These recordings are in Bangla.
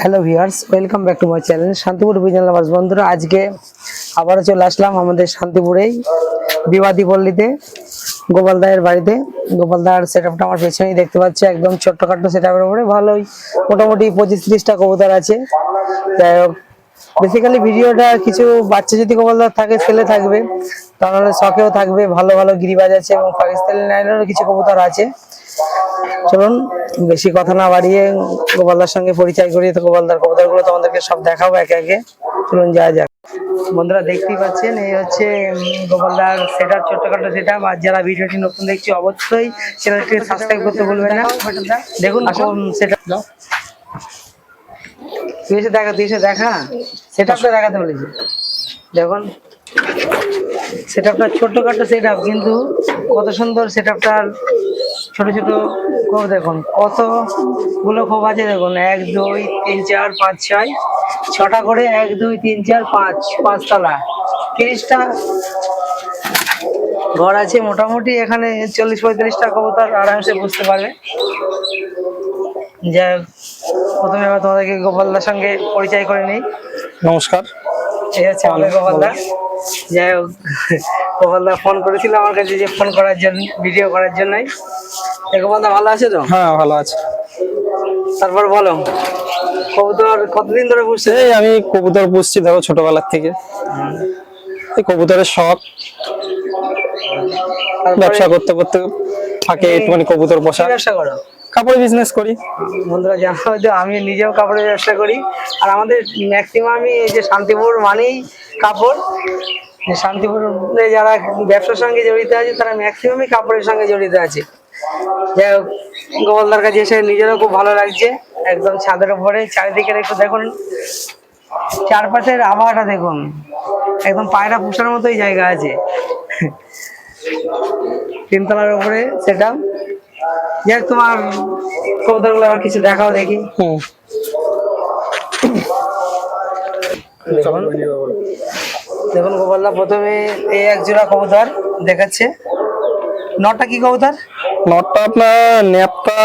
Hello viewers, welcome back to my channel Shantipur Bijan lovers. বন্ধুরা, আজকে আবারও চলে আসলাম আমাদের শান্তিপুরেই বিবাদী পল্লীতে, গোপাল দায়ের বাড়িতে। গোপাল দায়ের সেট আপটা আমার পেছনেই দেখতে পাচ্ছি, একদম ছোট্টখাট্টো সেট আপের উপরে। ভালোই, মোটামুটি পঁচিশ ত্রিশটা কবুতর আছে। যাই হোক বেসিক্যালি ভিডিওটা কিছু বাচ্চা যদি কবলদার থাকে, ছেলে থাকবে, তাহলে শখেও থাকবে, ভালো ভালো গিরিবাজ আছে এবং পাকিস্তানি লাইনেরও কিছু কবুতর আছে। চলুন, বেশি কথা না বাড়িয়ে গোপালদার সঙ্গে পরিচয় করিয়ে তো গোপালদার কবুতরগুলো তোমাদেরকে সব দেখাবো একে একে। চলুন যা যাক। বন্ধুরা, দেখতেই পাচ্ছেন, এই হচ্ছে গোপালদার সেট আপ ছোট্টখাটো সেট আর যারা ভিডিওটি নতুন দেখছি, অবশ্যই চ্যানেলটি সাবস্ক্রাইব করতে ভুলবেন না। দেখুন সেট তুই এসে দেখা, তুই এসে দেখা। সেট আপটা দেখাতে বলেছি। দেখুন সেট আপটা ছোট্টখাটো সেট আপ কিন্তু কত সুন্দর সেট আপটার ছোট ছোট খোপ দেখুন। কতগুলো খোপ আছে দেখুন? এক দুই তিন চার পাঁচ ছয়। ছটা করে এক দুই তিন চার পাঁচ পাঁচতলা। তিরিশটা ঘর আছে মোটামুটি। এখানে চল্লিশ পঁয়তাল্লিশটা কবুতর আরামসে বুঝতে পারবে। যাই হোক, প্রথমে এবার তোমাদেরকে গোপালদার সঙ্গে পরিচয় করে নিই। নমস্কার। ঠিক আছে আমাদের গোপালদা। যাই হোক গোপালদা ফোন করেছিল আমার কাছে যে ফোন করার জন্য ভিডিও করার জন্যই। গোপালদা ভালো আছে তো? হ্যাঁ ভালো আছে। তারপর বলো কবুতর কতদিন ধরে বুঝছে এই আমি কবুতর পুষছি ধরো ছোটবেলার থেকে। এই কবুতরের শখ। ব্যবসা করতে করতে থাকে একটুখানি কবুতর পোষা। ব্যবসা করো? কাপড় বিজনেস করি। বন্ধুরা জানো হয়তো আমি নিজেও কাপড়ের ব্যবসা করি। আর আমাদের ম্যাক্সিমামই এই যে শান্তিপুর মানেই কাপড়। যে শান্তিপুরে যারা ব্যবসার সঙ্গে জড়িত আছে তারা ম্যাক্সিমামই কাপড়ের সঙ্গে জড়িত আছে। যাই হোক গোপালদার কাছে এসে নিজেরও খুব ভালো লাগছে। একদম ছাদের উপরে চারিদিকের একটু দেখুন। চারপাশের আবহাওয়াটা দেখুন। একদম পায়রা পুষার মতোই জায়গা আছে। তিনতলার উপরে সেটা যাক তোমার কবুতরগুলো আবার কিছু দেখাও দেখি। হুম। দেখুন গোপালদা প্রথমে এই এক জোড়া কবুতর দেখাচ্ছে। নটা কি কবুতর? নটটা আপনার ন্যাপটা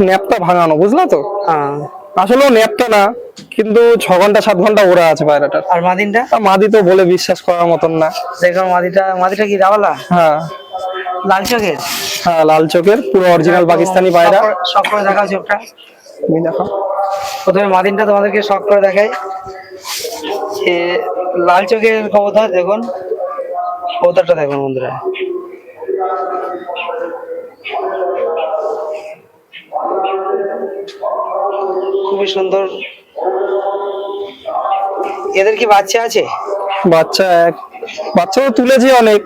ন্যাপটা ভাঙানো বুঝলা তো? হ্যাঁ। আসলেও ন্যাপটা না কিন্তু ছ ঘণ্টা সাত ঘণ্টা ওরা আছে পায়রাটার আর মাদিনটা? মাদি তো বলে বিশ্বাস করার মতন না। দেখুন মাদিটা মাদিটা কি রাওয়ালা? হ্যাঁ। লাল চোখের? হ্যাঁ লাল চোখের পুরো অরিজিনাল পাকিস্তানি পায়রা। শখ করে- শখ করে দেখাও চোখটা। তুমি দেখো প্রথমে মাদিনটা তোমাদেরকে শখ করে দেখাই। লাল চোখের কবুতর দেখুন কবুতরটা দেখুন বন্ধুরা। খুবই সুন্দর। এদের কি বাচ্চা আছে? বাচ্চা এক বাচ্চা তো তুলেছি অনেক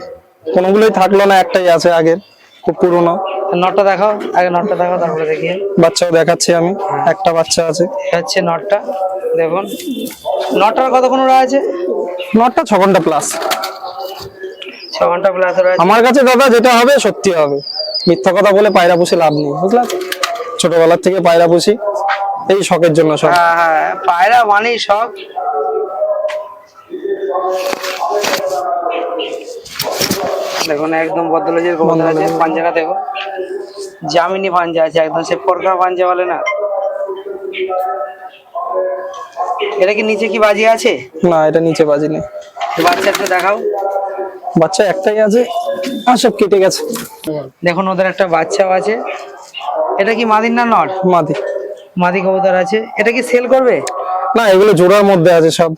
কোনোগুলোই থাকল না একটাই আছে আগের খুব পুরনো। নটটা দেখাও আগে নটটা দেখাও তারপরে দেখি বাচ্চাও দেখাচ্ছি আমি একটা বাচ্চা আছে। হচ্ছে নটটা। দেখুন। নটার কতক্ষণ ওরা আছে? নটটা ছ ঘণ্টা প্লাস ছ ঘণ্টা প্লাস ওরা আমার কাছে দাদা যেটা হবে সত্যি হবে। মিথ্যা কথা বলে পায়রা পুষে লাভ নেই বুঝলা? ছোটবেলার থেকে পায়রা পুষি এই শখের জন্য সব হ্যাঁ হ্যাঁ পায়রা মানেই শখ। দেখুন একদম বদলেজের কবুতর আছে পাঞ্জাটা দেখো জামিনি পাঞ্জা আছে একদম সে পরকা পাঞ্জা বলে না? এটা কি নিচে কি বাজি আছে? না এটা নিচে বাজি নেই। বাচ্চা একটু দেখাও। বাচ্চা একটাই আছে আর সব কেটে গেছে। দেখুন ওদের একটা বাচ্চাও আছে। এটা কি মাদির না নর? মাদি। মাদি কবুতর আছে। এটা কি সেল করবে? না এগুলো জোড়ার মধ্যে আছে সব।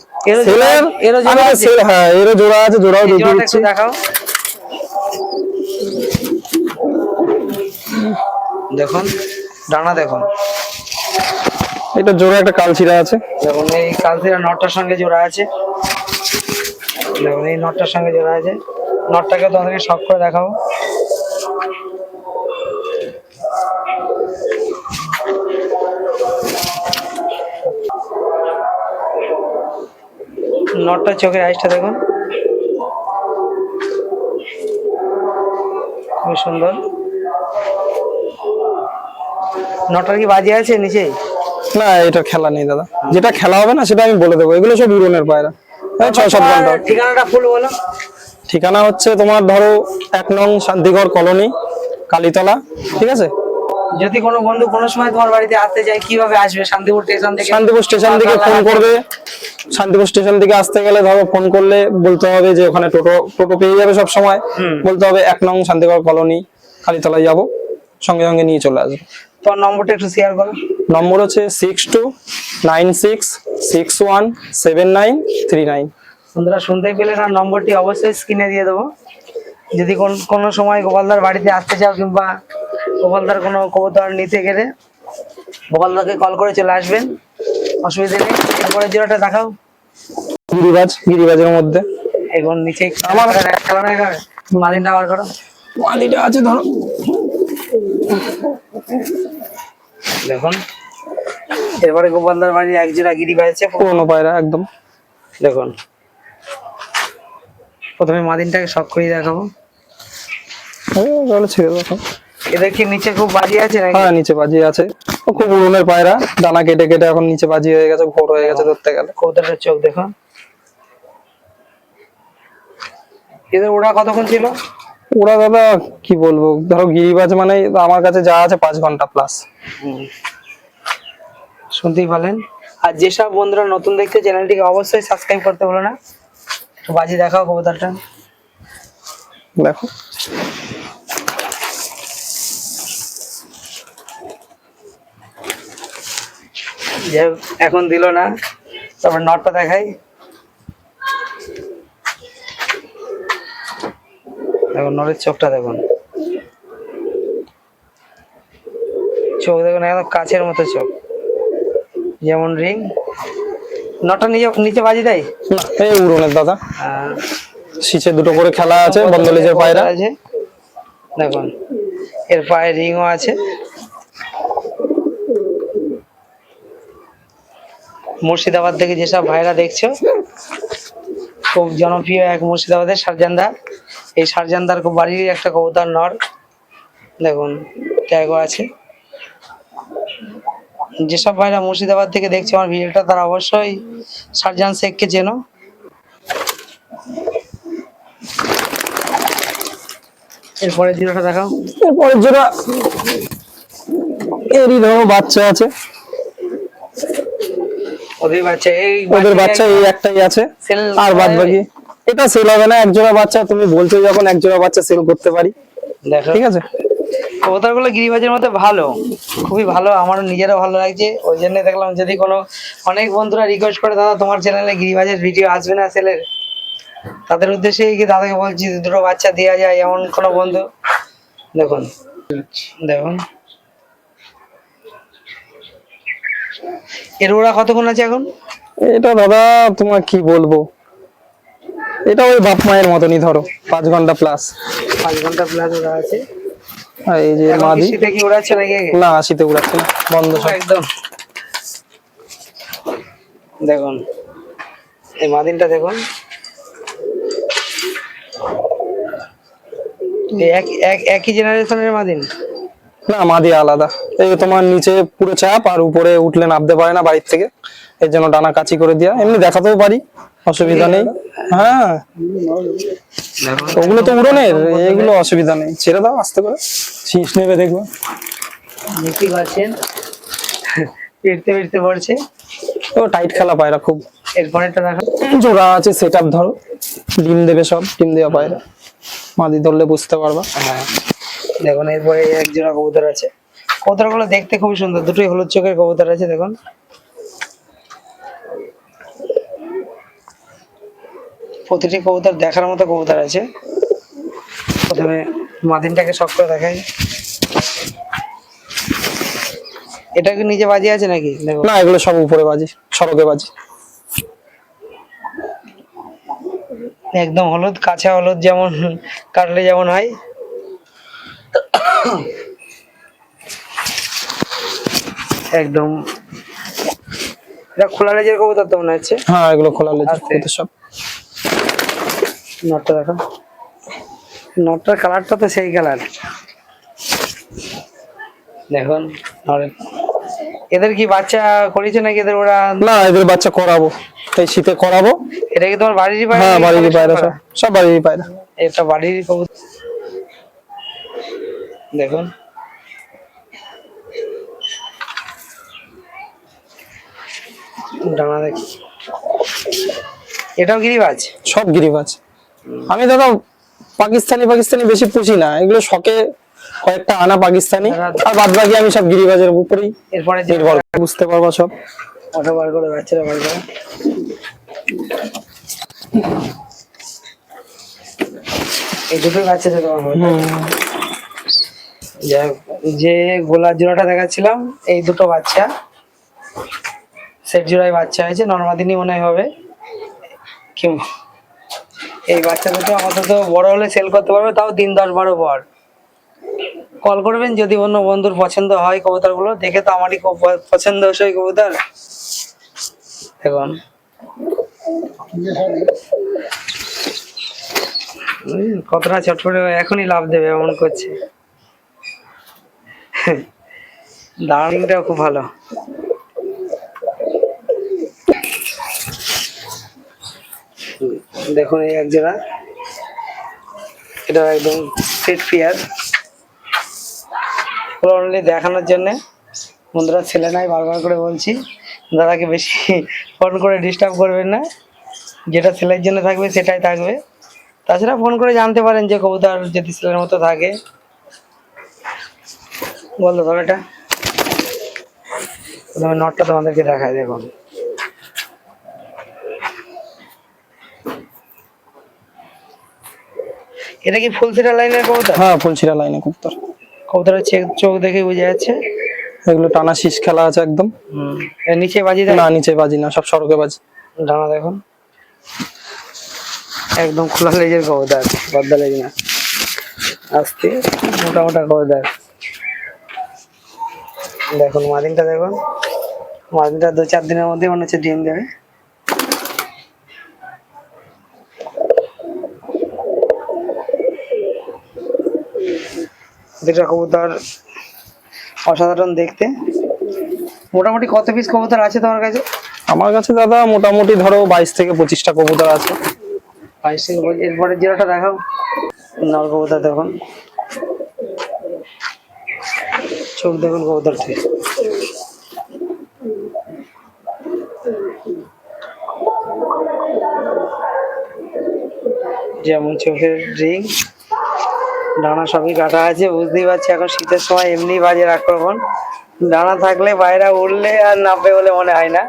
সেলের এরও জোড়া আছে? সেল হ্যাঁ এরও জোড়া আছে জোড়াও দুটো দিচ্ছি। দেখাও। দেখুন ডানা দেখুন। এটা জোড়া একটা কালচিরা আছে। দেখুন, এই কালসিরা নটটার সঙ্গে জোড়া আছে। দেখুন, এই নটটার সঙ্গে জোড়া আছে। নটটাকে তোমাদেরকে শখ করে দেখাবো। নটটার চোখের আইসটা দেখুন। খুব সুন্দর। নটার কি বাজি আছে নিচে? না এটা খেলা নেই দাদা। যেটা খেলা হবে না সেটা আমি বলে দেবো। এগুলো সব উড়নের পায়রা। এই ছয় সাত ঘণ্টা। ঠিকানাটা ফুল বলো। ঠিকানা হচ্ছে তোমার ধরো এক নং শান্তিগড় কলোনি কালীতলা ঠিক আছে? যদি কোনো বন্ধু কোনো সময় তোমার বাড়িতে আসতে চায় কীভাবে আসবে? শান্তিপুর স্টেশন থেকে? শান্তিপুর স্টেশন থেকে ফোন করবে। শান্তিপুর স্টেশন থেকে আসতে গেলে ধরো ফোন করলে বলতে হবে যে ওখানে টোটো টোটো পেয়ে যাবে সব সময়। বলতে হবে এক নং শান্তিগড় কলোনি কালীতলায় যাব। সঙ্গে সঙ্গে নিয়ে চলে আসবে। তোমার নম্বরটা একটু শেয়ার করো। নম্বর হচ্ছে six two nine six six one seven nine three nine বন্ধুরা শুনতে পেলে না নম্বরটি অবশ্যই স্ক্রিনে দিয়ে দেবো। যদি কোন কোনো সময় গোপালদার বাড়িতে আসতে চাও কিংবা গোপালদার কোনো কবুতর নিতে গেলে গোপালদাকে কল করে চলে আসবেন। অসুবিধা নেই এরপরে জোড়াটা দেখাও। গিরিবাজ গিরিবাজের মধ্যে। এখন নিচে আমার- খেলা না এখানে মাদিনটা আবার করো। মালিটা আছে ধরো। দেখুন। এরপরে গোপালদার বাড়ি এক জোড়া গিরি পাইছে পুরোনো পায়রা একদম। দেখুন। প্রথমে মাদিনটাকে শখ করে দেখাবো। ছেড়ে দেখো এদের কি নিচে খুব বাজি আছে নাকি? হ্যাঁ নিচে বাজি আছে। ও খুব উড়নের পায়রা। ডানা কেটে কেটে এখন নিচে বাজি হয়ে গেছে ভোর হয়ে গেছে ধরতে গেলে। কবুতরের চোখ দেখুন। এদের ওরা কতক্ষণ ছিল? ওরা দাদা কি বলব? ধরো গিরিবাজ মানে আমার কাছে যা আছে পাঁচ ঘণ্টা প্লাস শুনতেই পারলেন? আর যেসব বন্ধুরা নতুন দেখতে চ্যানেলটিকে অবশ্যই সাবস্ক্রাইব করতে বলো না। বাজি দেখাও কবুতরটা দেখো। এখন দিল না। তারপর নটটা দেখাই। দেখুন নটের চোখটা দেখুন। চোখ দেখুন একদম কাছের মতো চোখ। যেমন রিং। নটটা নিচে নিচে বাজি দেয়? না, এই উড়নের দাদা। আহ, শীষে দুটো করে খেলা আছে বন্দলেজের পায়রা। আছে। দেখুন এর পায়ে রিংও আছে। মুর্শিদাবাদ থেকে যেসব ভাইরা দেখছ খুব জনপ্রিয় এক মুর্শিদাবাদের সারজান্দা। এই সারজান্দার খুব বাড়ির একটা কবুতর নর। দেখুন ট্যাগও আছে। যেসব ভাইরা মুর্শিদাবাদ থেকে দেখছে আমার ভিডিওটা তারা অবশ্যই সারজান শেখকে চেনো। এরপরে জিরোটা দেখাও। এরপরে যেটা এরই ধরো বাচ্চা আছে। ওদের বাচ্চা এই ওদের বাচ্চা এই একটাই আছে। আর বাদ বাকি? এটা সেল হবে না এক জোড়া বাচ্চা তুমি বলছো যখন এক জোড়া বাচ্চা সেল করতে পারি। দেখো। ঠিক আছে? কবুতরগুলো গিরিবাজের মধ্যে ভালো খুবই ভালো আমারও নিজেরও ভালো লাগছে। ওই জন্য দেখলাম যদি কোনো অনেক বন্ধুরা রিকোয়েস্ট করে দাদা তোমার চ্যানেলে গিরিবাজের ভিডিও আসবে না সেলের তাদের উদ্দেশ্যে কি দাদাকে বলছি দুটো বাচ্চা দেওয়া যায় এমন কোনো বন্ধু? দেখুন দেখুন। এর ওরা কতক্ষণ আছে এখন? এটা দাদা তোমার কি বলব? এটা ওই বাপ মায়ের মতনই ধরো পাঁচ ঘণ্টা প্লাস পাঁচ ঘণ্টা প্লাস ওরা আছে? আর এই যে মাদি। শীতে কি উড়াচ্ছে নাকি? না শীতে উড়াচ্ছে না বন্ধ সব। একদম। দেখুন এই মাদিনটা দেখুন। এক এক একই জেনারেশনের মাদিন। না মাদি আলাদা। এই তোমার নিচে পুরো চাপ আর উপরে উঠলে নামতে পারে না বাড়ির থেকে। এর জন্য ডানা কাচি করে দেওয়া এমনি দেখাতেও পারি অসুবিধা নেই। হ্যাঁ। ওগুলো তো উড়নের এগুলো অসুবিধা নেই। ছেড়ে দাও আস্তে করে। শীষ নেবে দেখব। পাচ্ছেন ফিরতে ফিরতে পড়ছে। ও টাইট খেলা পায়রা খুব। দেখো। জোড়া আছে সেট আপ ধরো। ডিম দেবে সব ডিম দেওয়া পায়রা। মাদি ধরলে বুঝতে পারবা। হ্যাঁ। দেখুন এরপরে এক জোড়া কবুতর আছে। কবুতরগুলো দেখতে খুবই সুন্দর দুটোই হলুদ চোখের কবুতর আছে দেখুন। প্রতিটি কবুতর দেখার মতো কবুতর আছে। প্রথমে মাদিনটাকে শখ করে দেখাই। এটা কি নিচে বাজি আছে নাকি? দেখো না এগুলো সব উপরে বাজি সড়কে বাজি। একদম হলুদ কাঁচা হলুদ যেমন কাটলে যেমন হয়। একদম। এটা খোলা লেজের কবুতর তো মনে হচ্ছে। হ্যাঁ এগুলো খোলা লেজ আছে। কবুতর সব। নটটা দেখো। নটটার কালারটা তো সেই কালার। দেখুন। এদের কি বাচ্চা করেছে নাকি এদের ওরা? না এদের বাচ্চা করাবো। এই শীতে করাবো। এটা কি তোমার বাড়িরই পায়রা হ্যাঁ বাড়ির পায়রা সব। সব বাড়ির পায়রা। এটা বাড়ির কবুতর। দেখুন। ডানা দেখ। এটাও গিরিবাজ? সব গিরিবাজ। আমি দাদা পাকিস্তানি পাকিস্তানি বেশি পুষি না। এগুলো শখে কয়েকটা আনা পাকিস্তানি। আর বাদ বাকি আমি সব গিরিবাজের উপরেই এরপরে নির্ভর বুঝতে পারব সব? অটো বার করে বাচ্চারা বার করে। এই দুটোই বাচ্চাদের দেওয়া হয় যে গোলার জোড়াটা দেখাচ্ছিলাম, এই দুটো বাচ্চা। সেট জোড়ায় বাচ্চা হয়েছে নর্মাদিনই মনে হবে। কি এই বাচ্চা দুটো আপাতত বড় হলে সেল করতে পারবে, তাও দিন দশ বারো পর। কল করবেন, যদি অন্য বন্ধুর পছন্দ হয় কবুতরগুলো, দেখে তো আমারই খুব পছন্দ হয়েছে ওই কবুতর। দেখুন। কতটা চটপটে এখনই লাভ দেবে, এমন করছে। দার্নিংটাও খুব ভালো। দেখুন এই এক জোড়া। এটা একদম সেট ফিয়ার অনলি দেখানোর জন্যে বন্ধুরা ছেলে নাই বারবার করে বলছি, দাদাকে বেশি ফোন করে ডিস্টার্ব করবেন না। যেটা ছেলের জন্য থাকবে সেটাই থাকবে। তাছাড়া ফোন করে জানতে পারেন যে কবুতর যদি ছেলের মতো থাকে। বলতো তবে এটা। প্রথমে নটটা তোমাদেরকে দেখায় দেখুন। এটা কি ফুল লাইনের কবুতর? হ্যাঁ ফুলছিরা লাইনে কবুতর। কবুতরের চোখ দেখে বুঝে যাচ্ছে। এগুলো টানা শীষ খেলা আছে একদম। নিচে বাজি না নিচে বাজি না সব সড়কে বাজি। ডানা দেখুন। একদম খোলা লেজের কবুতর বদ্দা লেজ না। আস্তে মোটা মোটা কবুতর। দেখুন মাদিনটা দেখুন। মাদিনটা দু চার দিনের মধ্যে মনে হচ্ছে ডিম দেবে। দুটা কবুতর অসাধারণ দেখতে। মোটামুটি কত পিস কবুতর আছে তোমার কাছে? আমার কাছে দাদা মোটামুটি ধরো বাইশ থেকে পঁচিশটা কবুতর আছে। বাইশ থেকে। এরপরে জিরোটা দেখাও। নল কবুতর দেখুন। চোখ দেখুন থেকে। যেমন চোখের রিং ডানা সবই কাটা আছে বুঝতেই পারছি এখন শীতের সময় এমনি বাজের আক্রমণ ডানা থাকলে বাইরে উঠলে আর নামবে বলে মনে হয় না।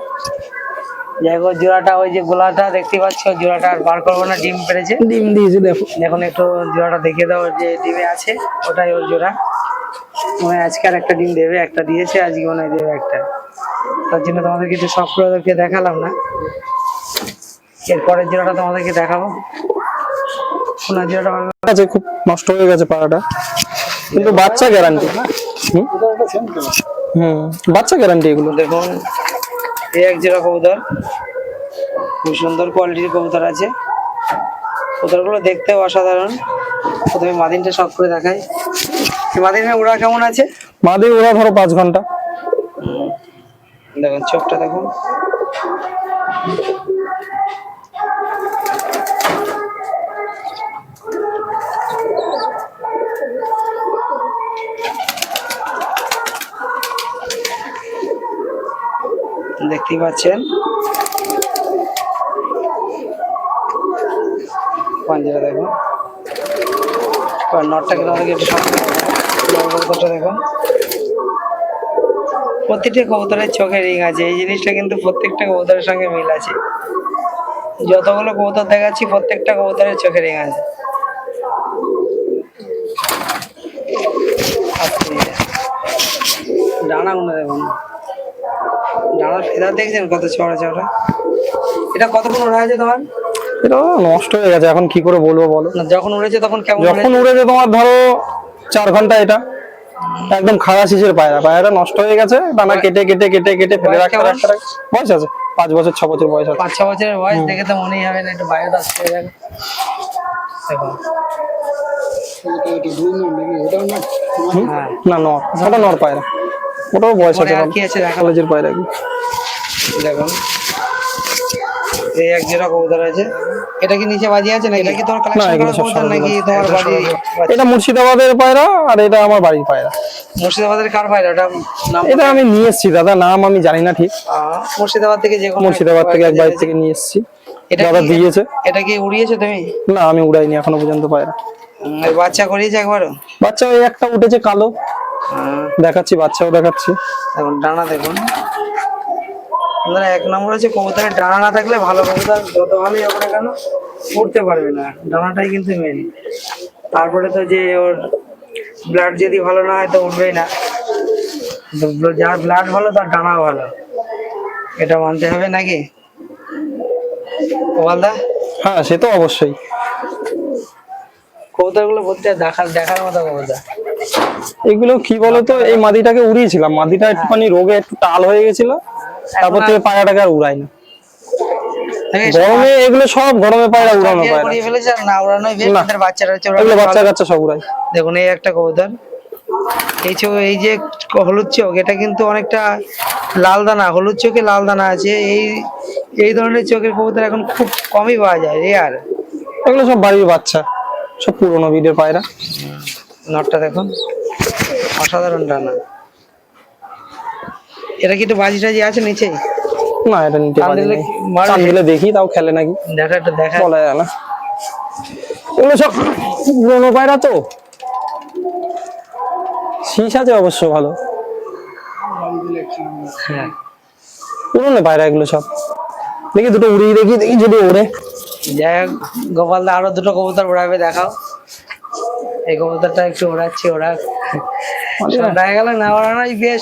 যাই হোক জোড়াটা ওই যে গোলাটা দেখতে পাচ্ছ জোড়াটা আর বার করব না ডিম পেরেছে ডিম দিয়েছে দেখো। এখন একটু জোড়াটা দেখে দাও যে ডিমে আছে ওটাই ওর জোড়া। মনে হয় আজকে আর একটা ডিম দেবে একটা দিয়েছে আজকে মনে হয় দেবে একটা। তার জন্য তোমাদেরকে একটু করে দেখালাম না। এরপরের জোড়াটা তোমাদেরকে দেখাবো। সোনার জোড়াটা আছে খুব নষ্ট হয়ে গেছে পাড়াটা। কিন্তু বাচ্চা গ্যারান্টি হুম? বাচ্চা গ্যারান্টি এগুলো। দেখুন এই এক জোড়া কবুতর। খুব সুন্দর কোয়ালিটির কবুতর আছে। কবুতরগুলো দেখতেও অসাধারণ। প্রথমে মাদিনটা সব করে দেখাই। এই মাদিনের উড়া কেমন আছে? মাদি ওরা ধরো পাঁচ ঘণ্টা। দেখুন চোখটা দেখুন। দেখতেই পাচ্ছেন। পাঞ্জারা দেখুন। নটটাকে তোমাদেরকে একটু দেখুন। প্রত্যেকটা কবুতরের চোখে রিং আছে। এই জিনিসটা কিন্তু প্রত্যেকটা কবুতরের সঙ্গে মিল আছে। যতগুলো কবুতর দেখাচ্ছি প্রত্যেকটা কবুতরের চোখে রিং আছে। আস্তে। ডানাগুলো দেখুন। ডানা ফেদার দেখছেন কত চড়া চড়া এটা কতক্ষণ ওড়া আছে তোমার? এটা নষ্ট হয়ে গেছে এখন কি করে বলব বলো? যখন উড়েছে তখন কেমন যখন? উড়েছে তোমার ধরো চার ঘণ্টা এটা। একদম খাড়া শিশের পায়রা। পায়রা নষ্ট হয়ে গেছে দানা কেটে কেটে কেটে কেটে ফেলে রাখতে- বয়স আছে পাঁচ বছর ছ বছর বয়স আছে। পাঁচ ছ বছরের বয়স দেখে তো মনেই হবে না একটু দাস হয়ে যাবে। না নর ওটা নর পায়রা। ওটাও বয়স আছে কলেজের পায়রা। দেখুন। এই এক জোড়া কবুতর আছে। এটা কি নিচে বাজি আছে নাকি? এটা কি তোমার কালেকশন করা কবুতর নাকি তোমার বাড়ি এটা মুর্শিদাবাদের পায়রা আর এটা আমার বাড়ির পায়রা। মুর্শিদাবাদের কার পায়রা? ওটা নাম এটা আমি নিয়ে এসেছি দাদা নাম আমি জানি না ঠিক। মুর্শিদাবাদ থেকে যে কোনো মুর্শিদাবাদ থেকে এক বাড়ি থেকে নিয়ে এসেছি। এটা দাদা দিয়েছে। এটা কি উড়িয়েছো তুমি? না আমি উড়াইনি এখনও পর্যন্ত পায়রা। বাচ্চা করিয়েছে একবারও? বাচ্চা ওই একটা উঠেছে কালো। আহ, দেখাচ্ছি বাচ্চাও দেখাচ্ছি। এখন ডানা দেখুন। বন্ধুরা, এক নম্বর হচ্ছে কবুতরের ডানা না থাকলে ভালো কবুতর যত ভালোই হবে না কেন উঠতে পারবে না। ডানাটাই কিন্তু মেন তারপরে তো যে ওর ব্লাড যদি ভালো না হয় তো উঠবেই না। যার ব্লাড ভালো তার ডানা ভালো। এটা মানতে হবে নাকি? গোপালদা হ্যাঁ সে তো অবশ্যই। কবুতরগুলো প্রত্যেক দেখার দেখার মতো কবুতর এগুলো কি বলতো? এই মাদিটাকে উড়িয়েছিলাম। মাদিটা একটুখানি রোগে একটু টাল হয়ে গেছিল। তারপর থেকে পায়রাটাকে আর উড়াই না। গরমে এগুলো সব গরমে পায়রা উড়ানো পায়রা। ফেলেছে না ওড়ানোই বেশ বাচ্চারা হচ্ছে এগুলো বাচ্চা কাচ্চা সব উড়াই দেখুন এই একটা কবুতর। এই চোখ এই যে হলুদ চোখ এটা কিন্তু অনেকটা লাল দানা হলুদ চোখে লাল দানা আছে। এই এই ধরনের চোখের কবুতর এখন খুব কমই পাওয়া যায় রেয়ার এগুলো সব বাড়ির বাচ্চা সব পুরোনো বিডের পায়রা। নটটা দেখুন অসাধারণ ডানা এটা কি একটু বাজি টাজি আছে নিচে? না এটা নিতে টান পারি দিলে না কি মারবে? টান দিলে দেখি তাও খেলে নাকি। দেখা একটু দেখা। বলা যায় না। এগুলো সব পুরোনো পায়রা তো। শীষ আছে অবশ্য ভালো। হ্যাঁ। পুরোনো পায়রা এগুলো সব। দেখি দুটো উড়িয়ে দেখি দেখি যদি ওড়ে। যাই হোক গোপালদা আরও দুটো কবুতর ওড়াবে দেখাও। এই কবুতরটা একটু ওড়াচ্ছি ওরা দেখা গেল না ওড়ানোই বেশ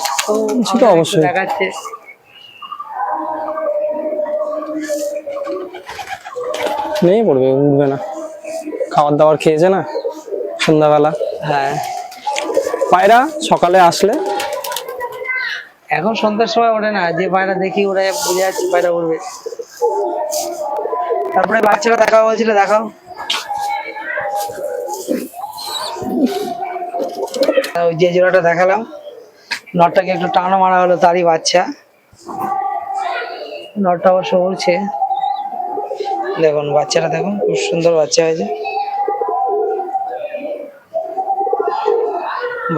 সেটা অবশ্যই। দেখাচ্ছে। নেই পড়বে উঠবে না। খাবার দাবার খেয়েছে না? সন্ধ্যাবেলা। হ্যাঁ। পায়রা সকালে আসলে? এখন সন্ধ্যার সময় ওঠে না যে পায়রা দেখি ওরা বুঝে যাচ্ছে পায়রা উঠবে। তারপরে বাচ্চারা দেখাও বলছিল দেখাও। ওই যে জোড়াটা দেখালাম নটটাকে একটু টানো মারা হলো তারই বাচ্চা। নটটা অবশ্য উড়ছে দেখুন বাচ্চাটা দেখুন খুব সুন্দর বাচ্চা হয়েছে।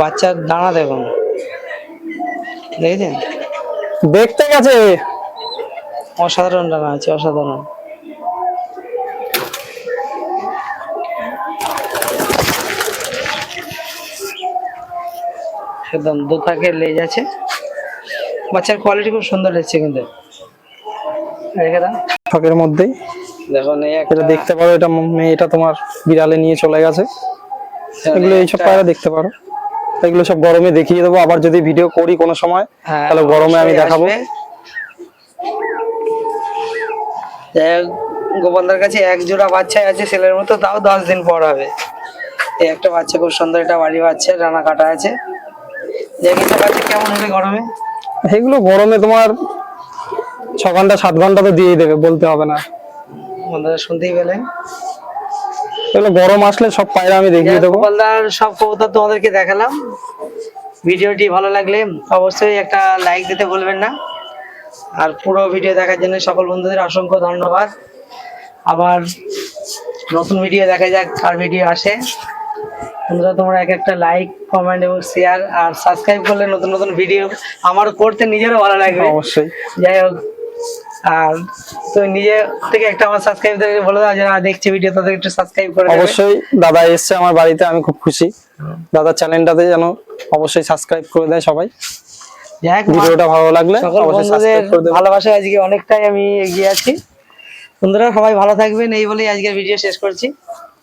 বাচ্চার দানা দেখুন। দেখেছেন? দেখতে গেছে। অসাধারণ ডানা আছে অসাধারণ। একদম দু থাকের লেজ আছে বাচ্চার কোয়ালিটি খুব সুন্দর এসছে কিন্তু। রেখে দাও। ছকের মধ্যেই। একটা এটা দেখতে পারো এটা মেয়েটা তোমার বিড়ালে নিয়ে চলে গেছে। এগুলো এইসব পায়রা দেখতে পারো। এগুলো সব গরমে দেখিয়ে দেবো। আবার যদি ভিডিও করি কোনো সময় হ্যাঁ, তাহলে গরমে আমি দেখাবো। গোপালদার কাছে এক জোড়া বাচ্চা আছে ছেলের মতো তাও দশ দিন পর হবে। এই একটা বাচ্চা খুব সুন্দর একটা বাড়ি বাচ্চা রানা কাটা আছে। বাচ্চা কেমন হবে গরমে? এগুলো গরমে তোমার ছ ঘণ্টা সাত ঘণ্টা তো দিয়েই দেবে বলতে হবে না। বন্ধুরা শুনতেই পেলেন এগুলো গরম আসলে সব পায়রা আমি দেখিয়ে দেবো। গোপালদার সব কবুতর তোমাদেরকে দেখালাম। ভিডিওটি ভালো লাগলে অবশ্যই একটা লাইক দিতে ভুলবেন না। আর পুরো ভিডিও দেখার জন্য সকল বন্ধুদের অসংখ্য ধন্যবাদ। আবার নতুন ভিডিও দেখা যাক কার ভিডিও আসে। বন্ধুরা তোমরা এক একটা লাইক কমেন্ট এবং শেয়ার আর সাবস্ক্রাইব করলে নতুন নতুন ভিডিও আমার করতে নিজেরও ভালো লাগবে। অবশ্যই। যাই হোক আর তুমি নিজে থেকে একটা আমার সাবস্ক্রাইবদেরকে বলে দাও যারা দেখছে ভিডিও তাদের একটু সাবস্ক্রাইব করে অবশ্যই দাদা এসছে আমার বাড়িতে আমি খুব খুশি। দাদার চ্যানেলটাতে যেন অবশ্যই সাবস্ক্রাইব করে দেয় সবাই। যাই হোক, ভিডিওটা ভালো লাগলে সকল অবশ্যই সাবস্ক্রাইব করে দেবেন ভালোবাসায় আজকে অনেকটাই আমি এগিয়ে আছি। বন্ধুরা সবাই ভালো থাকবেন এই বলেই আজকের ভিডিও শেষ করছি।